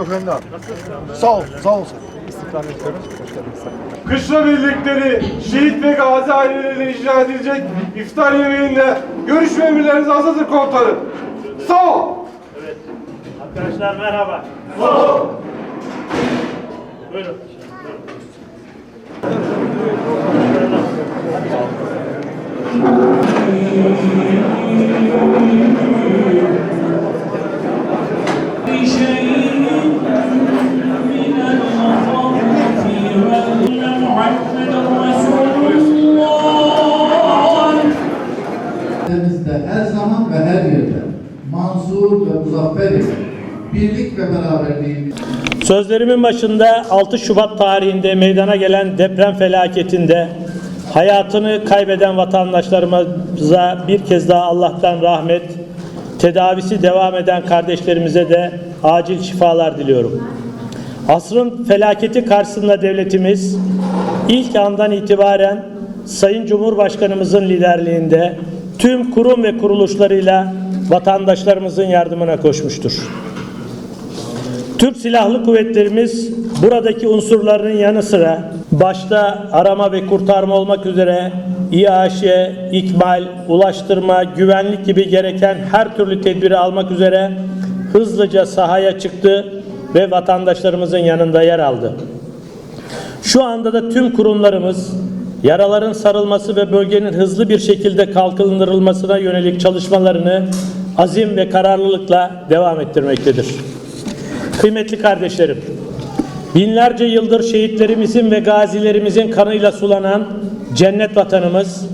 Önemli Gökhan'da. Sağ ol, sağ ol. İstiklal ediyoruz. Hoş geldiniz. Kışla birlikleri şehit ve gazi aileleriyle icra edilecek iftar yemeğinde görüşme emirleriniz hazırdır komutanım. Sağ ol. Arkadaşlar merhaba. Buyurun. Buyurun. Muzaffer birlik ve beraberliğimiz Sözlerimin başında 6 Şubat tarihinde meydana gelen deprem felaketinde hayatını kaybeden vatandaşlarımıza bir kez daha Allah'tan rahmet, tedavisi devam eden kardeşlerimize de acil şifalar diliyorum. Asrın felaketi karşısında devletimiz ilk andan itibaren Sayın Cumhurbaşkanımızın liderliğinde tüm kurum ve kuruluşlarıyla vatandaşlarımızın yardımına koşmuştur. Türk Silahlı Kuvvetlerimiz buradaki unsurların yanı sıra başta arama ve kurtarma olmak üzere İAŞ, ikmal, ulaştırma, güvenlik gibi gereken her türlü tedbiri almak üzere hızlıca sahaya çıktı ve vatandaşlarımızın yanında yer aldı. Şu anda da tüm kurumlarımız yaraların sarılması ve bölgenin hızlı bir şekilde kalkındırılmasına yönelik çalışmalarını azim ve kararlılıkla devam ettirmektedir. Kıymetli kardeşlerim, binlerce yıldır şehitlerimizin ve gazilerimizin kanıyla sulanan cennet vatanımız,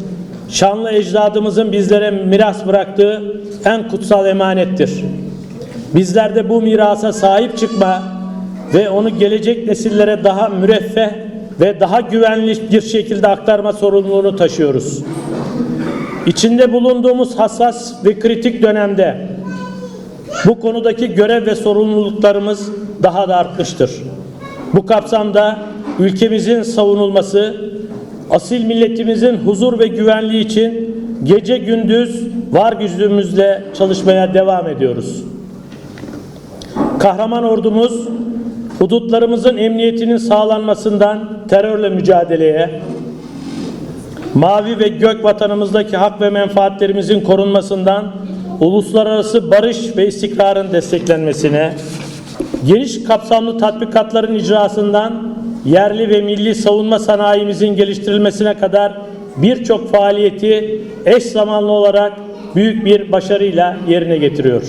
şanlı ecdadımızın bizlere miras bıraktığı en kutsal emanettir. Bizler de bu mirasa sahip çıkma ve onu gelecek nesillere daha müreffeh ve daha güvenli bir şekilde aktarma sorumluluğunu taşıyoruz. İçinde bulunduğumuz hassas ve kritik dönemde bu konudaki görev ve sorumluluklarımız daha da artmıştır. Bu kapsamda ülkemizin savunulması, asil milletimizin huzur ve güvenliği için gece gündüz var gücümüzle çalışmaya devam ediyoruz. Kahraman ordumuz hudutlarımızın emniyetinin sağlanmasından terörle mücadeleye, mavi ve gök vatanımızdaki hak ve menfaatlerimizin korunmasından uluslararası barış ve istikrarın desteklenmesine, geniş kapsamlı tatbikatların icrasından yerli ve milli savunma sanayimizin geliştirilmesine kadar birçok faaliyeti eş zamanlı olarak büyük bir başarıyla yerine getiriyor.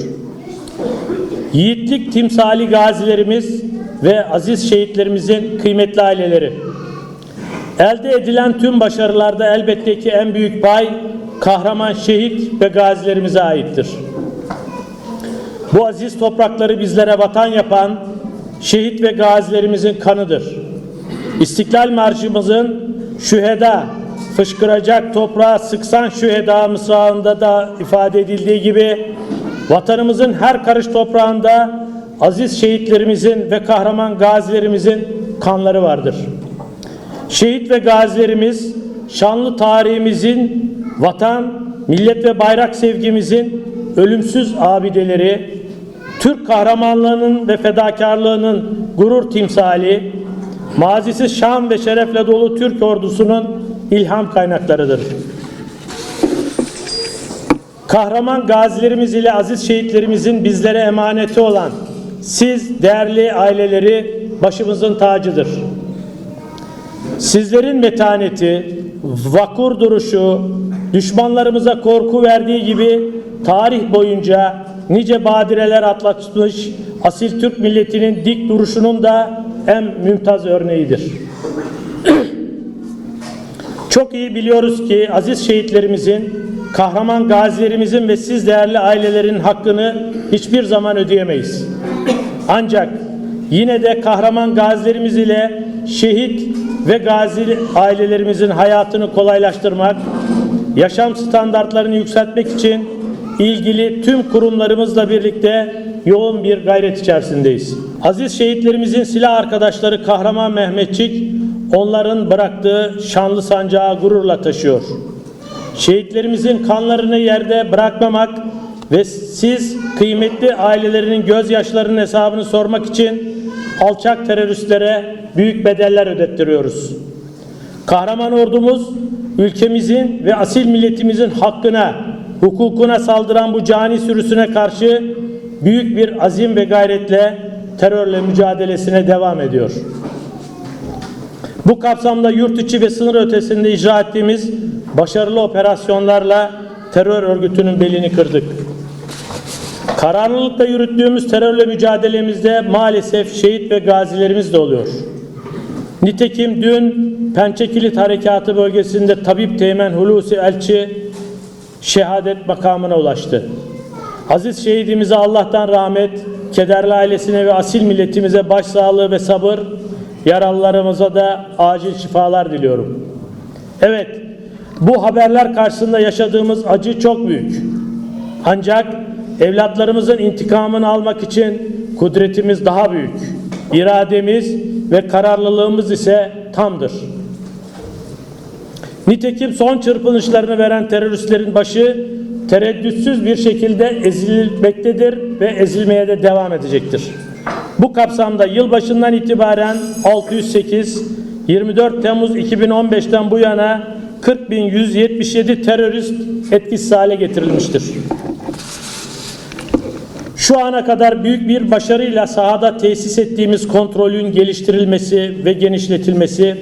Yiğitlik timsali gazilerimiz ve aziz şehitlerimizin kıymetli aileleri. Elde edilen tüm başarılarda elbette ki en büyük pay kahraman şehit ve gazilerimize aittir. Bu aziz toprakları bizlere vatan yapan şehit ve gazilerimizin kanıdır. İstiklal Marşımızın şüheda, fışkıracak toprağa sıksan şüheda mısrağında da ifade edildiği gibi vatanımızın her karış toprağında aziz şehitlerimizin ve kahraman gazilerimizin kanları vardır. Şehit ve gazilerimiz şanlı tarihimizin vatan, millet ve bayrak sevgimizin ölümsüz abideleri, Türk kahramanlığının ve fedakarlığının gurur timsali, mazisi şan ve şerefle dolu Türk ordusunun ilham kaynaklarıdır. Kahraman gazilerimiz ile aziz şehitlerimizin bizlere emaneti olan siz değerli aileleri başımızın tacıdır. Sizlerin metaneti, vakur duruşu, düşmanlarımıza korku verdiği gibi tarih boyunca nice badireler atlatmış asil Türk milletinin dik duruşunun da en mümtaz örneğidir. Çok iyi biliyoruz ki aziz şehitlerimizin, kahraman gazilerimizin ve siz değerli ailelerin hakkını hiçbir zaman ödeyemeyiz. Ancak yine de kahraman gazilerimiz ile şehit ve gazi ailelerimizin hayatını kolaylaştırmak, yaşam standartlarını yükseltmek için ilgili tüm kurumlarımızla birlikte yoğun bir gayret içerisindeyiz. Aziz şehitlerimizin silah arkadaşları Kahraman Mehmetçik onların bıraktığı şanlı sancağı gururla taşıyor. Şehitlerimizin kanlarını yerde bırakmamak ve siz kıymetli ailelerinin gözyaşlarının hesabını sormak için alçak teröristlere büyük bedeller ödettiriyoruz. Kahraman ordumuz ülkemizin ve asil milletimizin hakkına, hukukuna saldıran bu cani sürüsüne karşı büyük bir azim ve gayretle terörle mücadelesine devam ediyor. Bu kapsamda yurt içi ve sınır ötesinde icra ettiğimiz başarılı operasyonlarla terör örgütünün belini kırdık. Kararlılıkla yürüttüğümüz terörle mücadelemizde maalesef şehit ve gazilerimiz de oluyor. Nitekim dün Pençe Kilit Harekatı bölgesinde Tabip Teğmen Hulusi Elçi şehadet makamına ulaştı. Aziz şehidimize Allah'tan rahmet, kederli ailesine ve asil milletimize başsağlığı ve sabır, yaralılarımıza da acil şifalar diliyorum. Evet, bu haberler karşısında yaşadığımız acı çok büyük. Ancak evlatlarımızın intikamını almak için kudretimiz daha büyük. İrademiz ve kararlılığımız ise tamdır. Nitekim son çırpınışlarını veren teröristlerin başı tereddütsüz bir şekilde ezilmektedir ve ezilmeye de devam edecektir. Bu kapsamda yılbaşından itibaren 608, 24 Temmuz 2015'ten bu yana 40.177 terörist etkisiz hale getirilmiştir. Şu ana kadar büyük bir başarıyla sahada tesis ettiğimiz kontrolün geliştirilmesi ve genişletilmesi,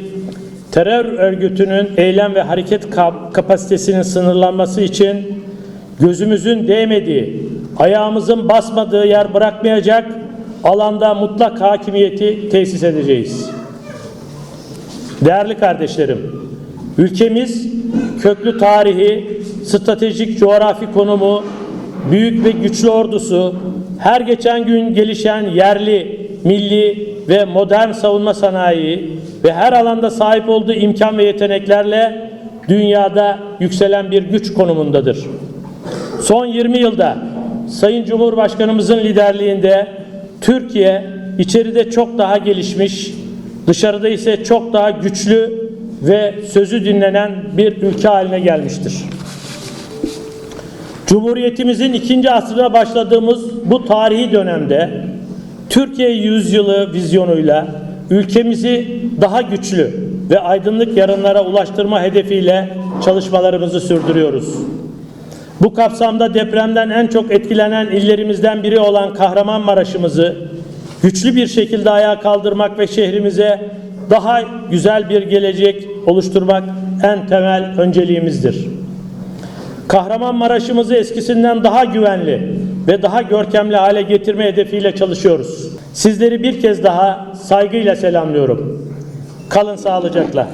terör örgütünün eylem ve hareket kap- kapasitesinin sınırlanması için gözümüzün değmediği, ayağımızın basmadığı yer bırakmayacak alanda mutlak hakimiyeti tesis edeceğiz. Değerli kardeşlerim, ülkemiz köklü tarihi, stratejik coğrafi konumu, büyük ve güçlü ordusu, her geçen gün gelişen yerli, milli ve modern savunma sanayi ve her alanda sahip olduğu imkan ve yeteneklerle dünyada yükselen bir güç konumundadır. Son 20 yılda Sayın Cumhurbaşkanımızın liderliğinde Türkiye içeride çok daha gelişmiş, dışarıda ise çok daha güçlü ve sözü dinlenen bir ülke haline gelmiştir. Cumhuriyetimizin ikinci asrına başladığımız bu tarihi dönemde Türkiye yüzyılı vizyonuyla ülkemizi daha güçlü ve aydınlık yarınlara ulaştırma hedefiyle çalışmalarımızı sürdürüyoruz. Bu kapsamda depremden en çok etkilenen illerimizden biri olan Kahramanmaraş'ımızı güçlü bir şekilde ayağa kaldırmak ve şehrimize daha güzel bir gelecek oluşturmak en temel önceliğimizdir. Kahramanmaraş'ımızı eskisinden daha güvenli ve daha görkemli hale getirme hedefiyle çalışıyoruz. Sizleri bir kez daha saygıyla selamlıyorum. Kalın sağlıcakla.